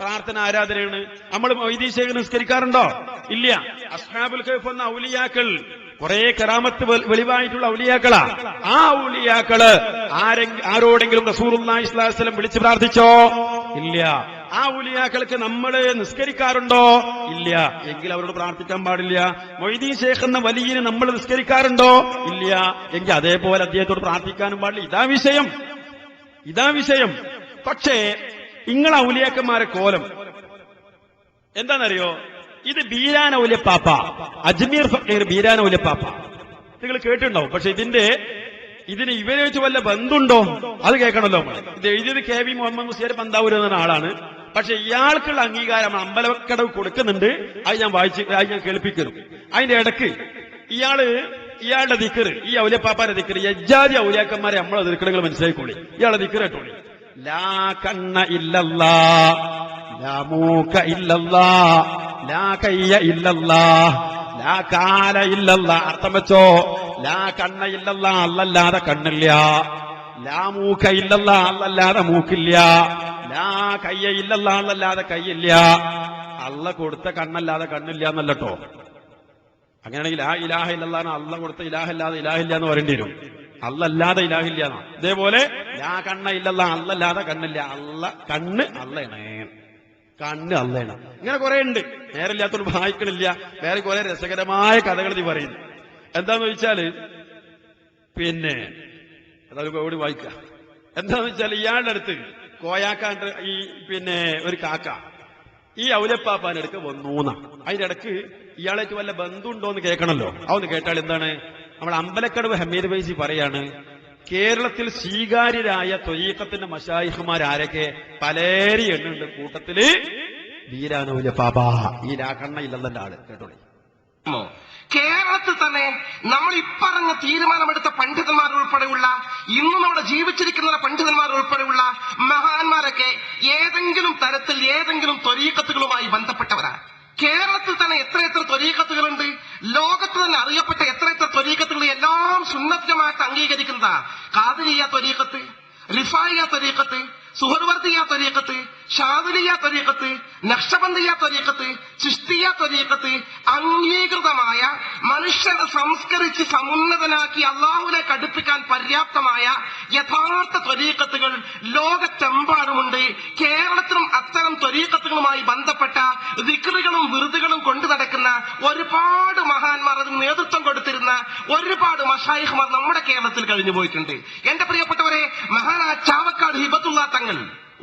പ്രാർത്ഥന ആരാധനയാണ്. നമ്മൾ വൈദീശേഖ നിസ്കരിക്കാറുണ്ടോ? ഇല്ല. അസ്ഹാബുൽ കൈഫ് എന്ന ഔലിയാക്കൾ കുറെ കറാമത്ത് വെളിവായിട്ടുള്ള ഔലിയാക്കളാ. ആ ഔലിയാക്കൾ ആരോടെങ്കിലും റസൂറുല്ലാഹി ഇസ്ലാസ്ലം വിളിച്ചു പ്രാർത്ഥിച്ചോ? ഇല്ല. ആ ഉലിയാക്കൾക്ക് നമ്മൾ നിസ്കരിക്കാറുണ്ടോ? ഇല്ല. എങ്കിൽ അവരോട് പ്രാർത്ഥിക്കാൻ പാടില്ല. മൊയ്തീൻ ശേഖ് എന്ന വലിയന് നമ്മൾ നിസ്കരിക്കാറുണ്ടോ? ഇല്ല. എങ്കിൽ അതേപോലെ അദ്ദേഹത്തോട് പ്രാർത്ഥിക്കാനും പാടില്ല. ഇതാ വിഷയം. ഇതാ വിഷയം. പക്ഷേ ഇങ്ങളെ ഔലിയാക്കന്മാരെ കോലം. എന്താണെന്നറിയോ? ഇത് ബീരാന ഔലിയപ്പാപ്പ. അജ്മീർ ഫക്കീർ ബീരാന ഔലിയപ്പാപ്പ. നിങ്ങൾ കേട്ടിട്ടുണ്ടോ പക്ഷെ ഇതിന്റെ ഇതിന് ഇവരെ വെച്ച് വല്ല ബന്ധുണ്ടോ? അത് കേൾക്കണമല്ലോ നമ്മൾ. ഇത് എഴുതിയത് കെ വി മുഹമ്മദ് മുസീർ പന്താവൂർ എന്ന ആളാണ്. പക്ഷെ ഇയാൾക്കുള്ള അംഗീകാരം അമ്പലക്കടവ് കൊടുക്കുന്നുണ്ട്. അത് ഞാൻ വായിച്ച് അത് ഞാൻ കേൾപ്പിക്കുന്നു. അതിന്റെ ഇടയ്ക്ക് ഇയാൾ ഇയാളുടെ ദിക്കർ ഈ ഔലിയപ്പാപ്പാന്റെ ദിക്കർ യജ്ജാതി ഔലിയാക്കന്മാരെ നമ്മളെ ദിക്കറുകൾ മനസ്സിലാക്കിക്കോളി ഇയാളുടെ ദിക്കർ കേട്ടോളി. ലാ കണ്ണ ഇല്ലല്ലാ ലാ മൂക്ക ഇല്ലല്ലാ ലാ കയ്യ ഇല്ലല്ലാ ലാ കാല ഇല്ലല്ലാ. അർത്ഥം വെച്ചോ ലാ കണ്ണ ഇല്ലല്ല അല്ലല്ലാതെ കണ്ണില്ല. ലാ മൂക്ക ഇല്ലല്ല അല്ലല്ലാതെ മൂക്കില്ല. ലാ കയ്യ ഇല്ലല്ല അല്ലല്ലാതെ കയ്യില്ല. അല്ല കൊടുത്ത കണ്ണല്ലാതെ കണ്ണില്ല എന്നല്ലട്ടോ. അങ്ങനെയാണെങ്കിൽ ആ ഇലാഹ ഇല്ലല്ലാന്ന് അല്ല കൊടുത്ത ഇലാഹല്ലാതെ ഇലാഹില്ല എന്ന് പറയേണ്ടി വരും. അല്ലല്ലാതെ ഇലാഹില്ല ഇതേപോലെ ലാ കണ്ണ ഇല്ലല്ല അല്ലല്ലാതെ കണ്ണില്ല. അല്ല കണ്ണ് അല്ലേ കണ്ണ് അല്ലേണ ഇങ്ങനെ കുറെ ഉണ്ട് നേരമില്ലാത്തോണ്ട് വായിക്കണില്ല വേറെ കുറെ രസകരമായ കഥകൾ നീ പറയുന്നു. എന്താന്ന് വെച്ചാൽ പിന്നെ അതായത് കൂടി വായിക്കാം. എന്താന്ന് വെച്ചാൽ ഇയാളുടെ അടുത്ത് കോയാക്കാണ്ട് ഈ പിന്നെ ഒരു കാക്ക ഈ ഔലപ്പാപ്പാന്റെ അടുക്ക് വന്നൂന്ന അതിന്റെ ഇടയ്ക്ക് ഇയാളേക്ക് വല്ല ബന്ധുണ്ടോ എന്ന് കേൾക്കണല്ലോ അവന്ന് കേട്ടാൽ എന്താണ്? നമ്മൾ അമ്പലക്കടവ് ഹമീദ് ബൈസി പറയാണ് കേരളത്തിൽ സ്വീകാര്യരായ തൊയ്യക്കത്തിന്റെ മഷായിഹുമാർ ആരൊക്കെ? പലേരി എണ്ണുണ്ട്. കൂട്ടത്തിൽ വീരാനൂല പാപ. ഈ രാക്കണ്ണ ഇല്ലെന്നെ ആൾ. കേട്ടോളി. കേരളത്തിൽ തന്നെ നമ്മൾ ഇപ്പറഞ്ഞ തീരുമാനമെടുത്ത പണ്ഡിതന്മാർ ഉൾപ്പെടെയുള്ള ഇന്ന് നമ്മുടെ ജീവിച്ചിരിക്കുന്ന പണ്ഡിതന്മാർ ഉൾപ്പെടെയുള്ള മഹാന്മാരൊക്കെ ഏതെങ്കിലും തരത്തിൽ ഏതെങ്കിലും ത്വരീക്കത്തുകളുമായി ബന്ധപ്പെട്ടവരാണ് എല്ലാം സുന്നത്തമായിട്ട് അംഗീകരിക്കുന്നതാ കാതിരിയ ത്വരീക്കത്ത് റിഫായിയ ത്വരീക്കത്ത് സുഹർവർദിയ ത്വരീക്കത്ത് ഷാദുലിയ ത്വരീക്കത്ത് നക്ഷബന്ദിയ ത്വരീക്കത്ത് ചിസ്തിയ ത്വരീക്കത്ത് അംഗീകൃതമായ മനുഷ്യനെ സംസ്കരിച്ച് സമുന്നതനാക്കി അള്ളാഹുനെ കടുപ്പിക്കാൻ പര്യാപ്തമായ യഥാർത്ഥ ത്വരീക്കത്തുകൾ ലോകത്തെമ്പാടുമുണ്ട്. കേരളത്തിലും അത്തരം ത്വരീക്കത്തുകളുമായി ബന്ധപ്പെട്ട ദിക്റുകളും വിറുതുകളും കൊണ്ടു നടക്കുന്ന ഒരുപാട് മഹാന്മാർ അതിന് നേതൃത്വം കൊടുത്തിരുന്ന ഒരുപാട് മഷായിഹ്മാർ നമ്മുടെ കേരളത്തിൽ കഴിഞ്ഞു പോയിട്ടുണ്ട്. എന്റെ പ്രിയപ്പെട്ടവരെ മഹാനാ ചാവക്കാട് ഹിബത്തുള്ള തങ്ങൾ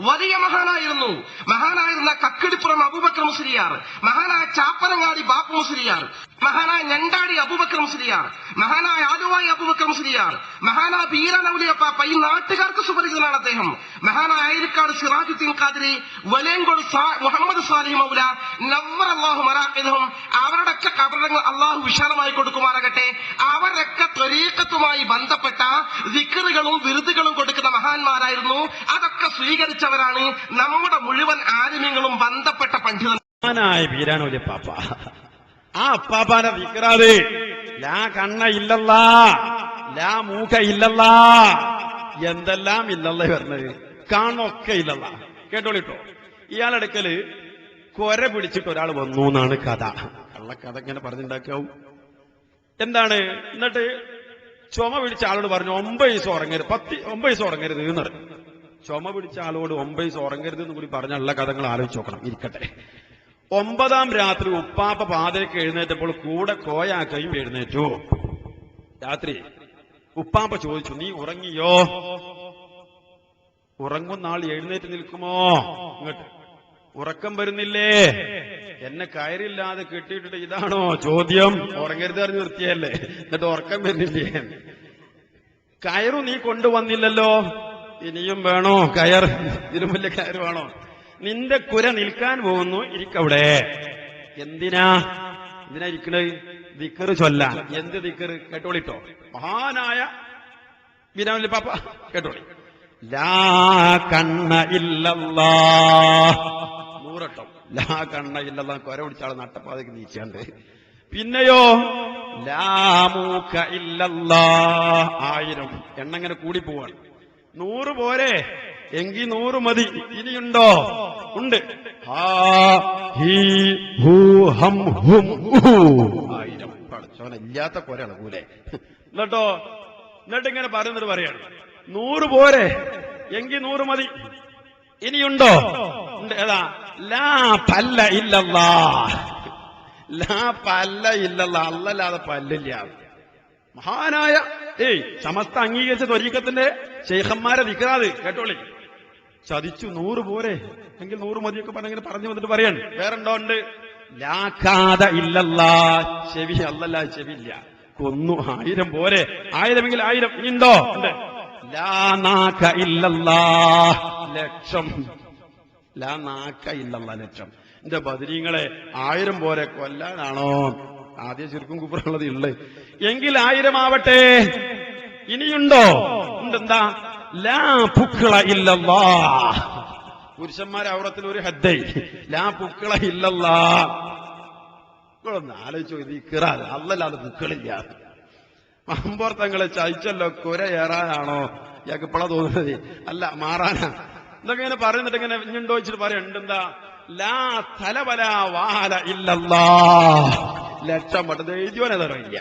വലിയ മഹാനായിരുന്നു. മഹാനായിരുന്ന കക്കിടിപ്പുറം അബൂബക്കർ മുസ്ലിയാർ മഹാനായ ചാപ്പനങ്ങാടി ബാപ്പു മുസ്ലിയാർ മഹാനായ ഞണ്ടാടി അബുബക്രം മുസ്ലിയാർ മഹാനായ ആലുവായി അബുബക്രം മുസ്ലിയാർ മഹാനായ ബീരാനൗലിയപ്പാപ്പ ഈ നാട്ടുകാർക്ക് സുപരിചിതനാണ് അദ്ദേഹം. മഹാനായ ആയിരക്കാട് സിറാജുദ്ദീൻ ഖാദിരി വലയങ്കോട് മുഹമ്മദ് സാലിഹ് മൗല നവർ അള്ളാഹു മറാഖിദും അവരുടെയൊക്കെ കബറങ്ങൾ അള്ളാഹു വിശാലമായി കൊടുക്കുമാറാകട്ടെ. അവരൊക്കെ ത്വരീക്കത്തുമായി ബന്ധപ്പെട്ട വിക്കറുകളും വിരുദുകളും കൊടുക്കുന്ന മഹാന്മാരായിരുന്നു. അതൊക്കെ സ്വീകരിച്ചവരാണ് നമ്മുടെ മുഴുവൻ ആലിമ്യങ്ങളും ബന്ധപ്പെട്ട പണ്ഡിതൻ വീരാനോലെ പാപ്പ ആ അപ്പാപ്പാനെ വിക്രാത് ലാ കണ്ണ ഇല്ലല്ലാ ലാ മൂക്ക ഇല്ലല്ലാ എന്തെല്ലാം ഇല്ലല്ല വരുന്നത്? കാണൊക്കെ ഇല്ലല്ല. കേട്ടോളിട്ടോ? ഇയാളെടുക്കൽ കൊര പിടിച്ചിട്ട് ഒരാൾ വന്നു എന്നാണ് കഥ. കള്ളക്കഥ ഇങ്ങനെ പറഞ്ഞുണ്ടാക്കാവും എന്താണ്? എന്നിട്ട് ചുമ പിടിച്ച ആളോട് പറഞ്ഞു ഒമ്പത് ദിവസം ഉറങ്ങരുത് പത്ത് ഒമ്പത് ദിവസം ഉറങ്ങരുത് എന്ന് പറഞ്ഞു. ചുമ പിടിച്ച ആളോട് ഒമ്പത് ദിവസം ഉറങ്ങരുത് എന്ന് കൂടി പറഞ്ഞ ഉള്ള കഥകൾ ആലോചിച്ച് നോക്കണം. ഇരിക്കട്ടെ. ഒമ്പതാം രാത്രി ഉപ്പാപ്പ പാതയ്ക്ക് എഴുന്നേറ്റപ്പോൾ കൂടെ കോയാക്കയും എഴുന്നേറ്റു. രാത്രി ഉപ്പാപ്പ ചോദിച്ചു നീ ഉറങ്ങിയോ? ഉറങ്ങുന്ന ആൾ എഴുന്നേറ്റ് നിൽക്കുമോ? ഇങ്ങോട്ട് ഉറക്കം വരുന്നില്ലേ? എന്നെ കയറില്ലാതെ കെട്ടിയിട്ടിട്ട് ഇതാണോ ചോദ്യം? ഉറങ്ങരുത് അറിഞ്ഞ് നിർത്തിയല്ലേ. എന്നിട്ട് ഉറക്കം വരുന്നില്ലേ? കയറു നീ കൊണ്ടുവന്നില്ലല്ലോ. ഇനിയും വേണോ? കയർ ഇതിലും വലിയ കയറ് വേണോ നിന്റെ കുര നിൽക്കാൻ പോകുന്നു. ഇരിക്കവിടെ എന്തിനാ എന്തിനാ ഇരിക്കണത് ദിക്കറ് ചൊല്ലാൻ. എന്ത് ദിക്കറ്? കേട്ടോളിട്ടോ. മഹാനായ ബിരാമിലെ പാപ്പ. കേട്ടോളി. ലാ കണ്ണ ഇല്ലല്ലാ. നൂറട്ടം ലാ കണ്ണ ഇല്ലല്ലാ. കൊര പിടിച്ചാളെ നട്ടപ്പാതയ്ക്ക് നീച്ചാണ്ട്. പിന്നെയോ? ലാമൂക്ക ഇല്ലല്ലാ. ആയിരം. എണ്ണങ്ങനെ കൂടി പോവാണ്. നൂറ് പോരെ. എങ്കിൽ നൂറ് മതി. ഇനിയുണ്ടോ? ഉണ്ട്. ഹാ, ഹീ, ഹൂ, ഹം, ഹും, ഹൂ. ആയിരം അളകൂലെ എന്നിട്ടോ? എന്നിട്ട് ഇങ്ങനെ പറയുന്നത് പറയാണ്. നൂറ് പോരെ. എങ്കി നൂറ് മതി. ഇനിയുണ്ടോ? ഉണ്ട്. ഏതാ? ലാ പല്ല ഇല്ലല്ലാ. ലാ പല്ല ഇല്ലല്ലാ. അല്ലല്ലാതെ പല്ലില്ല. മഹാനായ ഏയ് സമസ്ത അംഗീകരിച്ച ത്വരീക്കത്തിന്റെ ശേഖന്മാരെ വിൽക്കാതെ കേട്ടോളി. ചതിച്ചു നൂറ് പോരെ. എങ്കിൽ നൂറ് മതിയൊക്കെ പറഞ്ഞിങ്ങനെ പറഞ്ഞു വന്നിട്ട് പറയാണ്. വേറെന്തോ ഉണ്ട് ലാക്കാത ഇല്ലല്ലാ. ചെവി അല്ലല്ല ചെവിയില്ല. കൊന്നു ആയിരം പോരെ. ആയിരമെങ്കിൽ ആയിരം. ഇനിയുണ്ടോ ഉണ്ട്. ലാ ഇല്ലല്ലാ. ലക്ഷം. ലാ നാക്ക ഇല്ലല്ലാ ലക്ഷം. എന്റെ ബദരീങ്ങളെ ആയിരം പോരെ കൊല്ലാനാണോ? ആദ്യം ചുരുക്കും കുപ്പറുള്ളത് ഉള്ളത് എങ്കിൽ ആയിരം ആവട്ടെ ഇനിയുണ്ടോ? ഉണ്ടെന്താ? ലാ പുരുഷന്മാരെ അവിടത്തിൽ ഒരു ഹദ്ദൈ ലാ പുക്കള ഇല്ലല്ലാ നിങ്ങളൊന്ന് ആലോചിച്ചു ഇത് ഇക്കിറാൽ അല്ലല്ലാതെ പുക്കളില്ല. മമ്പോർത്തങ്ങളെ ചതിച്ചല്ലോ കുര ഏറാനാണോ? ഇയാൾക്ക് ഇപ്പോഴാ തോന്നുന്നത്. അല്ല മാറാനാ. ഇതൊക്കെ ഇങ്ങനെ പറയുന്നിട്ട് ഇങ്ങനെ ഇഞ്ഞുണ്ടോ വെച്ചിട്ട് പറയണ്ടെന്താ ലാ തലവല വാല ഇല്ലല്ലാ ലക്ഷം പട്ടത് എഴുതിയോനതറിയില്ല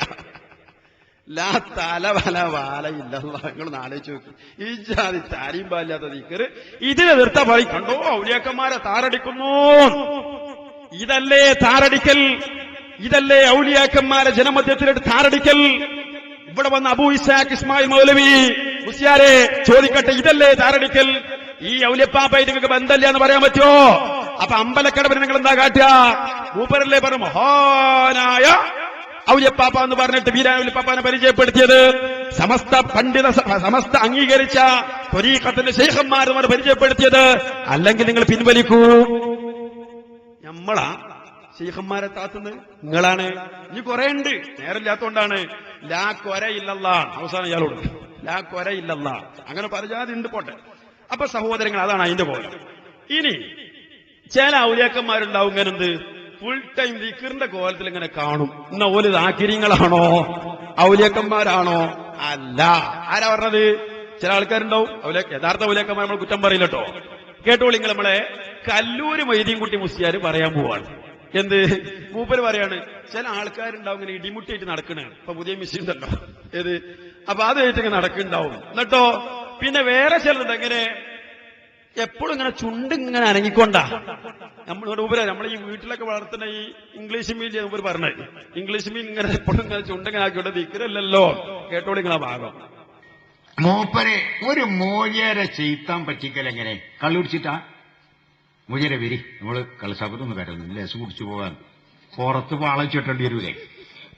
ലാ തല വാല വാലയില്ല നിങ്ങൾ ആലോചിച്ച് ഈ ജാതി താരിയും പാലില്ലാത്ത നീക്കറ് ഇതിനെ നിർത്ത പറയും. കണ്ടോ? ഔലിയാക്കന്മാരെ താറടിക്കുന്നു. ഇതല്ലേ താറടിക്കൽ? ഇതല്ലേ ഔലിയാക്കന്മാരെ ജനമധ്യത്തിലിട്ട് താറടിക്കൽ? ഇവിടെ വന്ന അബൂ ഇസാഖ് ഇസ്മായിൽ മൗലവി മുസ്യാരെ ചോദിക്കട്ടെ ഇതല്ലേ താറടിക്കൽ? ഈ ഔലിയപ്പാപ്പായി നിങ്ങൾക്ക് ബന്ധമില്ല എന്ന് പറയാൻ പറ്റുമോ? അപ്പൊ അമ്പലക്കടവിന് നിങ്ങൾ എന്താ കാട്ടുക? മൂപ്പരല്ലേ പറഞ്ഞു മഹാനായ ഔലിയപ്പാപ്പ എന്ന് പറഞ്ഞിട്ട് വീരാൻ ഔലിയപ്പാപ്പാനെ പരിചയപ്പെടുത്തിയത് സമസ്ത പണ്ഡിത സമസ്ത അംഗീകരിച്ച ത്വരീഖത്തിന്റെ ശേഖന്മാരുമാണ് പരിചയപ്പെടുത്തിയത്. അല്ലെങ്കിൽ നിങ്ങൾ പിൻവലിക്കൂ. നമ്മളാ ശേഖന്മാരെ താത്തുന്നത് നിങ്ങളാണ്. ഇനി കുറെ ഉണ്ട് നേരമില്ലാത്തോണ്ടാണ്. ലാ കൊര ഇല്ലല്ല അവസാനം ഇയാളോട്. ലാ കൊര ഇല്ലല്ല അങ്ങനെ പറഞ്ഞാൽ ഉണ്ട് പോട്ടെ. അപ്പൊ സഹോദരങ്ങൾ അതാണ് അതിന്റെ പോലെ ഇനി ചില ഔലിയാക്കന്മാരുണ്ടാവും ഇങ്ങനെ എന്ത് ഫുൾ ടൈം ദിക്കറിന്റെ കോലത്തിൽ ഇങ്ങനെ കാണും. എന്നാ ഓൽ ദാക്കിര്യങ്ങളാണോ ഔലിയക്കന്മാരാണോ? അല്ല. ആരാ പറഞ്ഞത്? ചില ആൾക്കാരുണ്ടാവും. അവലെ യഥാർത്ഥ ഔലിയക്കന്മാർ നമ്മൾ കുറ്റം പറയില്ല കേട്ടോ നിങ്ങൾ നമ്മളെ. കല്ലൂര് മൈദീൻകുട്ടി മുസ്ലിയാർ പറയാൻ പോവാണ്. എന്ത്? മൂപ്പര് പറയാണ് ചില ആൾക്കാരുണ്ടാവും ഇങ്ങനെ ഇടിമുട്ടിയിട്ട് നടക്കണേ. ഇപ്പൊ പുതിയ മെഷീൻ ഉണ്ടല്ലോ. ഏത്? അപ്പൊ അതായിട്ട് ഇങ്ങനെ നടക്കുന്നുണ്ടാവും എന്നിട്ടോ? പിന്നെ വേറെ ചിലരുണ്ട്. എങ്ങനെ? എപ്പോഴും ഇങ്ങനെ ചുണ്ട് ഇങ്ങനെ അനങ്ങിക്കൊണ്ടാ. നമ്മളോട് ഉപര നമ്മൾ ഈ വീട്ടിലൊക്കെ വളർത്തുന്ന ഈ ഇംഗ്ലീഷ് മീഡിയം ഉപര് പറഞ്ഞത്. ഇംഗ്ലീഷ് മീൻ ഇങ്ങനെ എപ്പോഴും ഇങ്ങനെ ചുണ്ടിങ്ങനെ ആക്കിക്കൊണ്ട് ദിക്കരല്ലല്ലോ കേട്ടോളി ഇങ്ങനെ ഭാഗം. മൂപ്പരെ ഒരു മോചര ചെയ്ത്താൻ പറ്റിക്കൽ എങ്ങനെ? കള്ളുടിച്ചിട്ടാ മോചര വരി. നമ്മൾ കളിസാപ്പത്തൊന്നും കരുതുന്നു ലെസ് കുടിച്ചു പോകാൻ. പുറത്ത് പാളച്ചിട്ടേണ്ടി വരൂലേ.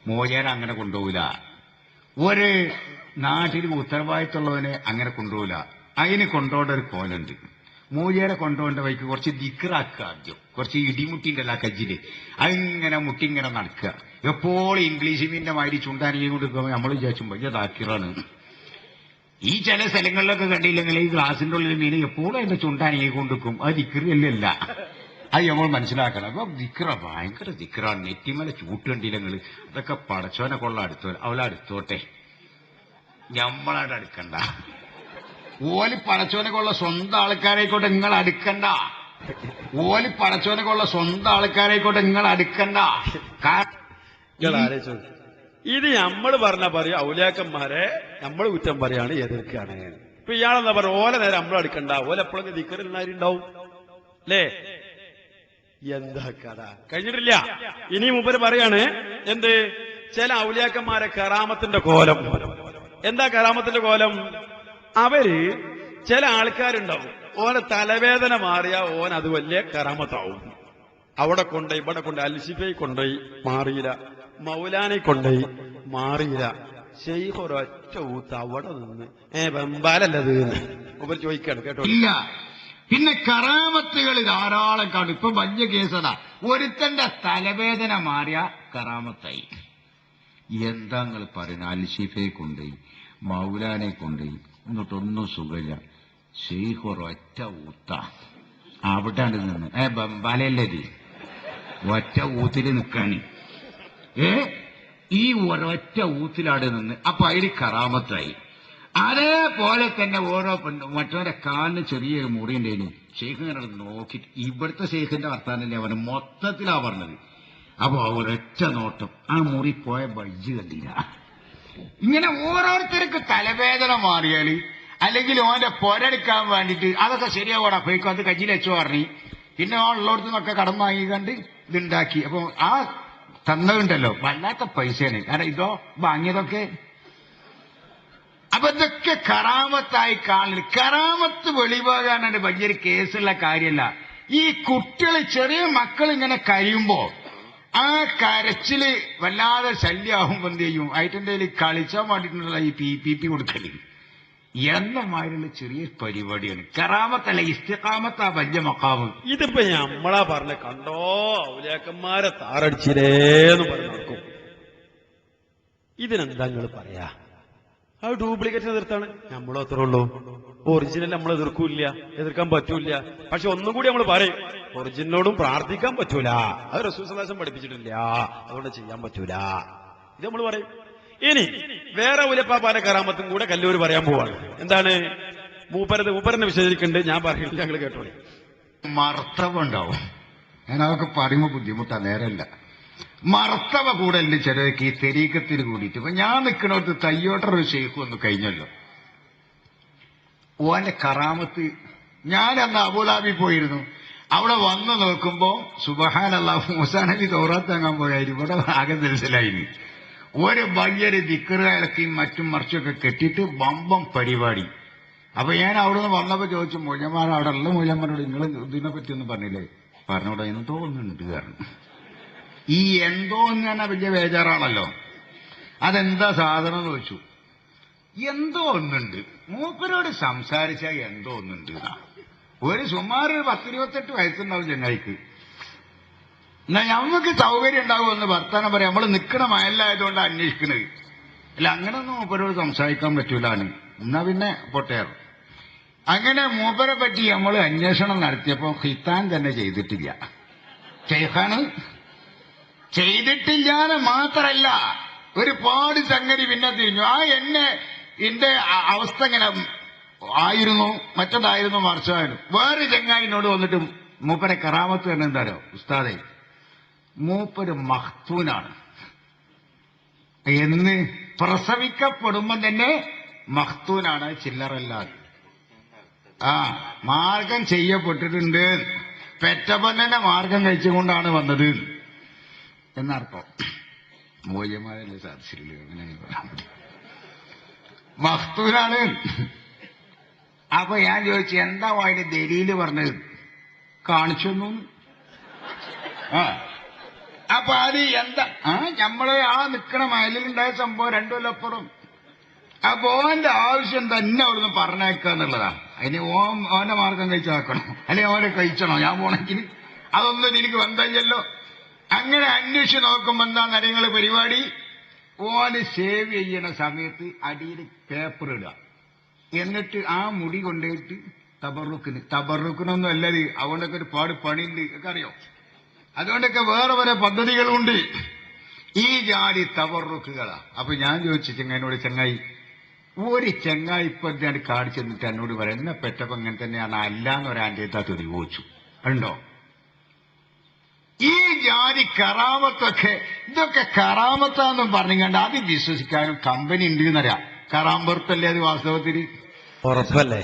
മോചര അങ്ങനെ കൊണ്ടുപോകില്ല ഒരു നാട്ടിൽ ഉത്തരവാദിത്തമുള്ളവനെ അങ്ങനെ കൊണ്ടുപോകില്ല അതിന് കൊണ്ടുപോകേണ്ട ഒരു കോലുണ്ട്. മൂജേരെ കൊണ്ടുപോകേണ്ട വഴിക്ക് കുറച്ച് ദിക്കറാക്കുക ആദ്യം. കുറച്ച് ഇടിമുട്ടിന്റെ അല്ല കജ്ജിൽ. അതിങ്ങനെ മുട്ടിങ്ങനെ നടക്കുക. എപ്പോഴും ഇംഗ്ലീഷ് മീനിന്റെ മാതിരി ചുണ്ടാനിയും കൊടുക്കുമ്പോൾ നമ്മൾ വിചാരിച്ചുമ്പോ ഇതാക്കിറാണ് ഈ ചില സ്ഥലങ്ങളിലൊക്കെ കണ്ടില്ലെങ്കിൽ ഈ ഗ്ലാസിന്റെ ഉള്ളിൽ മീൻ എപ്പോഴും അതിന്റെ ചുണ്ടാനിയെ കൊണ്ടിരിക്കും. അത് ദിക്കറിയല്ല അത് നമ്മൾ മനസ്സിലാക്കണം. അപ്പൊ ദിക്ര ഭയങ്കര ദിക്റാണ് നെറ്റിമല ചൂട്ട് കണ്ടില്ലെങ്കിൽ അതൊക്കെ പടച്ചോനെ കൊള്ള. അടുത്തോ അവളെ അടുത്തോട്ടെ. ഞമ്മളായിട്ട് അടുക്കണ്ട. ഓൽ പടച്ചോനൊക്കെയുള്ള സ്വന്തം ആൾക്കാരായിക്കോട്ടെ നിങ്ങൾ അടുക്കണ്ട. ഓലി പടച്ചോനൊക്കെയുള്ള സ്വന്തം ആൾക്കാരായിക്കോട്ടെ നിങ്ങൾ അടുക്കണ്ട. ഇത് നമ്മൾ പറഞ്ഞ പറയും ഔലിയാക്കന്മാരെ നമ്മൾ കുറ്റം പറയാണ് എതിർക്കാണ് ഇപ്പൊ ഇയാളെന്താ പറയുക ഓല നേരെ നമ്മൾ അടുക്കണ്ട. ഓല എപ്പോഴും ദിക്കറിനാരുണ്ടാവും അല്ലേ? എന്താ കഥ? കഴിഞ്ഞിട്ടില്ല. ഇനി മുമ്പര് പറയാണ് എന്ത്? ചില ഔലിയാക്കന്മാരെ കറാമത്തിന്റെ കോലം. എന്താ കരാമത്തിന്റെ കോലം? അവർ ചില ആൾക്കാരുണ്ടാവും. ഓനെ തലവേദന മാറിയ ഓൻ അത് വലിയ കറാമത്താവും അവിടെ കൊണ്ടുപോയി ഇവിടെ കൊണ്ടുപോയി അൽഷിഫയെ കൊണ്ടുപോയി മാറിയില്ല. മൗലാനെ കൊണ്ടുപോയി മാറിയില്ല. ഷെയ്ഖ് ഒരൊറ്റ ഊത്ത് അവിടെ നിന്ന് ഏ വെമ്പാലല്ലത് ഇവർ ചോദിക്കാണ് കേട്ടോ. ഇല്ല. പിന്നെ കറാമത്തുകൾ ധാരാളം കാണും. ഇപ്പൊ വലിയ കേസതാ ഒരുത്തന്റെ തലവേദന മാറിയ കറാമത്തായി എന്താ നിങ്ങൾ പറയുന്നത്? അൽഷിഫയെ കൊണ്ടുപോയി മൗലാനെ കൊണ്ടുപോയി എന്നിട്ടൊന്നും സുഖമില്ല ഷെയ്ഖ് ഒറ്റ ഊത്ത. അവിടെ നിന്ന്. ഏ ബംബാലല്ലേ ഒറ്റ ഊത്തിൽ നിൽക്കാൻ ഏ ഈ ഒരൊറ്റ ഊത്തിലാട് നിന്ന് അപ്പൊ അതിൽ കറാമത്തായി. അതേപോലെ തന്നെ ഓരോ മറ്റവരെ കാലിന് ചെറിയൊരു മുറി ഉണ്ടായിരുന്നു ഷെയ്ഖ് ഇങ്ങനെ നോക്കിയിട്ട് ഇവിടുത്തെ ഷെയ്ഖിന്റെ വർത്താനല്ലേ അവന് മൊത്തത്തിലാ പറഞ്ഞത്. അപ്പൊ ഒരൊറ്റ നോട്ടം. ആ മുറി പോയ ബജ്ജ് കണ്ടില്ല. ഇങ്ങനെ ഓരോരുത്തർക്ക് തലവേദന മാറിയാൽ അല്ലെങ്കിൽ ഓന്റെ പൊരെടുക്കാൻ വേണ്ടിട്ട് അതൊക്കെ ശരിയാവോടാ? പോയിക്കോ അത് കജ്ജിൽ വെച്ചു പറഞ്ഞു. പിന്നെ ആ ഉള്ളവർക്ക് നിന്നൊക്കെ കടം വാങ്ങി കണ്ട് ഇതുണ്ടാക്കി. അപ്പൊ ആ തന്നതുണ്ടല്ലോ. വല്ലാത്ത പൈസയാണ്. കാരണം ഇതോ വാങ്ങിയതൊക്കെ. അപ്പൊ ഇതൊക്കെ കറാമത്തായി കാണൽ. കറാമത്ത് വെളിവാകാനായിട്ട് വലിയൊരു കേസുള്ള കാര്യമല്ല ഈ കുട്ടികൾ ചെറിയ മക്കൾ ഇങ്ങനെ കരയുമ്പോ ആ കരച്ചിൽ വല്ലാതെ ശല്യാവും എന്ത് ചെയ്യും? അതിന്റെ കളിച്ചാൻ വേണ്ടിയിട്ടുള്ള ഈ പി പി പി കൊടുക്കൽ മാതിരിയുള്ള ചെറിയ പരിപാടിയാണ്. കറാമത്തല്ല ഇസ്തിക്കാമത്ത വലിയ മക്കാവ് ഇതിപ്പോ നമ്മളാ പറഞ്ഞ കണ്ടോ? ഔലിയാക്കന്മാരെ താറടിച്ചിരേന്ന് പറഞ്ഞു നടക്കും. ഇതിനെന്താ നിങ്ങൾ പറയാ? ആ ഡ്യൂപ്ലിക്കേറ്റ് എതിർത്താണ്. നമ്മളും അത്രേ ഉള്ളൂ. ഒറിജിനൽ നമ്മൾ എതിർക്കൂല എതിർക്കാൻ പറ്റൂല പക്ഷെ ഒന്നും കൂടി നമ്മൾ പറയും ഒറിജിനലോടും പ്രാർത്ഥിക്കാൻ പറ്റൂല. അത് റസൂൽ പഠിപ്പിച്ചിട്ടില്ല. അതുകൊണ്ട് ചെയ്യാൻ പറ്റൂല. ഇത് നമ്മൾ പറയും. ഇനി വേറെ ഉലപ്പാപ്പാന്റെ കറാമത്തും കൂടെ കല്ലൂർ പറയാൻ പോവാണ്. എന്താണ്? മൂപ്പരത് മൂപ്പരനെ വിശദീകരിക്കുന്നുണ്ട് ഞാൻ പറയുന്നത് ഞങ്ങൾ കേട്ടോളി. മർത്തവുണ്ടാവും. ഞാൻ അതൊക്കെ പറയുമ്പോ ബുദ്ധിമുട്ടാ നേരല്ല. മർത്തവ കൂടല്ലേ ചിലർക്ക് ഈ തെരീക്കത്തിന് കൂടിയിട്ട്. ഇപ്പൊ ഞാൻ നിൽക്കണോട്ട് തയ്യോട്ടർ ഒരു ഷെയ്ഖ് ഒന്ന് കഴിഞ്ഞല്ലോ. ഓന്റെ കറാമത്ത് ഞാൻ അന്ന് അബുദാബി പോയിരുന്നു. അവിടെ വന്നു നോക്കുമ്പോ സുബഹാനല്ല മൂസാനബി തോറാത്താങ്ങാൻ പോയായിരുന്നു. ഇവിടെ ആകെ മനസ്സിലായിന് ഒരു വലിയൊരു ദിക്കറുകളൊക്കെയും മറ്റും മറിച്ചൊക്കെ കെട്ടിയിട്ട് ബമ്പം പരിപാടി. അപ്പൊ ഞാൻ അവിടെ നിന്ന് വന്നപ്പോ ചോദിച്ചു മൂല്യന്മാർ അവിടെ ഉള്ള മൂല്യന്മാരോട് നിങ്ങൾ ഇതിനെ പറ്റി ഒന്നും പറഞ്ഞില്ലേ? പറഞ്ഞോടെ എന്തോ ഒന്നുണ്ട് കാരണം. ഈ എന്തോ എന്ന് പറഞ്ഞാൽ വലിയ ബേജാറാണല്ലോ. അതെന്താ സാധനം എന്ന് വെച്ചു എന്തോ ഒന്നുണ്ട്. മൂപ്പരോട് സംസാരിച്ചാൽ എന്തോ ഒന്നുണ്ട്. ഒരു സുമാർ ഒരു പത്തിരുപത്തെട്ട് വയസ്സുണ്ടാവും ചെങ്ങായിക്ക്. എന്നാ ഞമ്മക്ക് സൗകര്യം ഉണ്ടാവുമെന്ന് വർത്താനം പറയാം. നമ്മൾ നിൽക്കണ മയലായതുകൊണ്ട് അന്വേഷിക്കണത്. അല്ല അങ്ങനൊന്നും മൂപ്പരോട് സംസാരിക്കാൻ പറ്റൂലാണ് എന്നാ പിന്നെ പൊട്ടേർ അങ്ങനെ മൂപ്പരെ പറ്റി നമ്മൾ അന്വേഷണം നടത്തിയപ്പോ ഹിത്താൻ തന്നെ ചെയ്തിട്ടില്ല. ഷെയ്ഖാണ് ചെയ്തിട്ടില്ലാന്ന് മാത്രല്ല ഒരുപാട് സംഗതി പിന്നെ തിരിഞ്ഞു. ആ എന്നെ എന്റെ അവസ്ഥ ഇങ്ങനെ ആയിരുന്നു മറ്റതായിരുന്നു മറിച്ചായിരുന്നു വേറെ ചെങ്ങായിനോട് വന്നിട്ട് മൂപ്പരെ കറാമത്ത് തന്നെ എന്താരോ ഉസ്താദെ? മൂപ്പര് മഹ്തൂനാണ് എന്ന് പ്രസവിക്കപ്പെടുമ്പം തന്നെ മഹ്തൂനാണ് ചില്ലറല്ലാതെ. ആ മാർഗം ചെയ്യപ്പെട്ടിട്ടുണ്ട്. പെറ്റപ്പൻ തന്നെ മാർഗം കഴിച്ചുകൊണ്ടാണ് വന്നത്. എന്നർത്ഥം. മൂല്യമാരല്ലേ സാധിച്ചില്ലേ അങ്ങനെ മഹ്തൂനാണ് അപ്പൊ ഞാൻ ചോദിച്ചു എന്താ അതിന്റെ ദലീൽ പറഞ്ഞത്? കാണിച്ചൊന്നും ആ. അപ്പൊ അത് എന്താ? ആ നമ്മൾ ആ നിക്കണ മയലിലുണ്ടായ സംഭവം രണ്ടു കൊല്ലപ്പുറം അപ്പൊ ഓന്റെ ആവശ്യം തന്നെ അവിടുന്ന് പറഞ്ഞേക്കുക എന്നുള്ളതാ. അതിന് ഓൻ ഓന്റെ മാർഗം കഴിച്ചാക്കണോ. അല്ലെ ഓനെ കഴിച്ചണോ? ഞാൻ പോണെങ്കിൽ അതൊന്നും എനിക്ക് ബന്ധമില്ലല്ലോ. അങ്ങനെ അന്വേഷിച്ച് നോക്കുമ്പോ എന്താ നരങ്ങൾ പരിപാടി? ഓന് സേവ് ചെയ്യണ സമയത്ത് അടിയിൽ പേപ്പർ ഇടുക. എന്നിട്ട് ആ മുടി കൊണ്ടുപോയിട്ട് തബറുക്കിന്. തബറുക്കിനൊന്നും അല്ലത് അതുകൊണ്ടൊക്കെ ഒരു പാട് പണിയുണ്ട്. ഒക്കെ അറിയോ? അതുകൊണ്ടൊക്കെ വേറെ വേറെ പദ്ധതികളുണ്ട് ഈ ജാതി തവറുക്കുകളാ അപ്പൊ ഞാൻ ചോദിച്ചു ചെങ്ങായിനോട് ചെങ്ങായി ഒരു ചെങ്ങായി ഇപ്പൊ ഞാൻ കാണിച്ചു തന്നിട്ട് എന്നോട് പറയാം എന്നെ പെറ്റപ്പോ ഇങ്ങനെ തന്നെയാണ്. അല്ലാന്ന് ഒരാന്റെ തൊടി ചോദിച്ചു. ഉണ്ടോ ഈ ജാതി കറാമത്തൊക്കെ ഇതൊക്കെ കറാമത്താന്നും പറഞ്ഞുകൊണ്ട് അത് വിശ്വസിക്കാനും കമ്പനി ഉണ്ട് എന്നറിയാം കറാമ്പുറത്തല്ലേ അത് വാസ്തവത്തിൽ? ഉറപ്പല്ലേ?